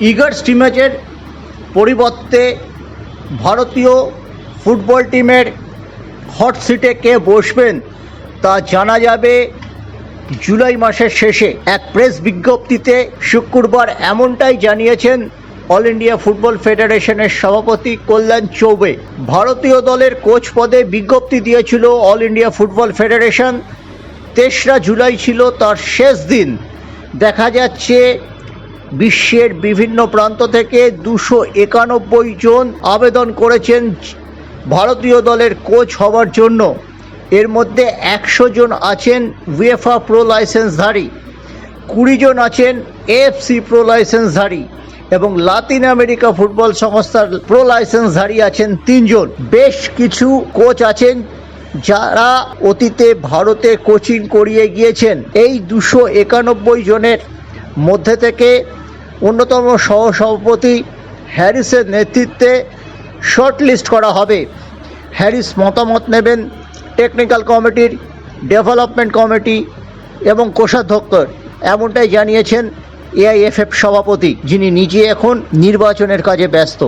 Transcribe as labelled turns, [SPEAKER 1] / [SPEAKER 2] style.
[SPEAKER 1] ইগার্স টিমেজের পরিবর্তে ভারতীয় ফুটবল টিমের হট সিটে কে বসবেন তা জানা যাবে জুলাই মাসের শেষে। এক প্রেস বিজ্ঞপ্তিতে শুক্রবার এমনটাই জানিয়েছেন অল ইন্ডিয়া ফুটবল ফেডারেশনের সভাপতি কল্যাণ চৌবে। ভারতীয় দলের কোচ পদে বিজ্ঞপ্তি দিয়েছিল অল ইন্ডিয়া ফুটবল ফেডারেশন। তেসরা জুলাই ছিল তার শেষ দিন। দেখা যাচ্ছে বিশ্বের বিভিন্ন প্রান্ত থেকে দুশো একানব্বই জন আবেদন করেছেন ভারতীয় দলের কোচ হওয়ার জন্য। এর মধ্যে একশো জন আছেন উয়েফা প্রো লাইসেন্সধারী, কুড়ি জন আছেন এএফসি প্রো লাইসেন্সধারী এবং লাতিন আমেরিকা ফুটবল সংস্থার প্রো লাইসেন্সধারী আছেন তিনজন বেশ কিছু কোচ আছেন যারা অতীতে ভারতে কোচিং করিয়ে গিয়েছেন। এই দুশো একানব্বই জনের মধ্যে থেকে অন্যতম সহসভাপতি হ্যারিসের নেতৃত্বে শর্টলিস্ট করা হবে। হ্যারিস মতামত নেবেন টেকনিক্যাল কমিটির, ডেভেলপমেন্ট কমিটি এবং কোষাধ্যক্ষ। এমনটাই জানিয়েছেন এআইএফএফ সভাপতি, যিনি নিজে এখন নির্বাচনের কাজে ব্যস্ত।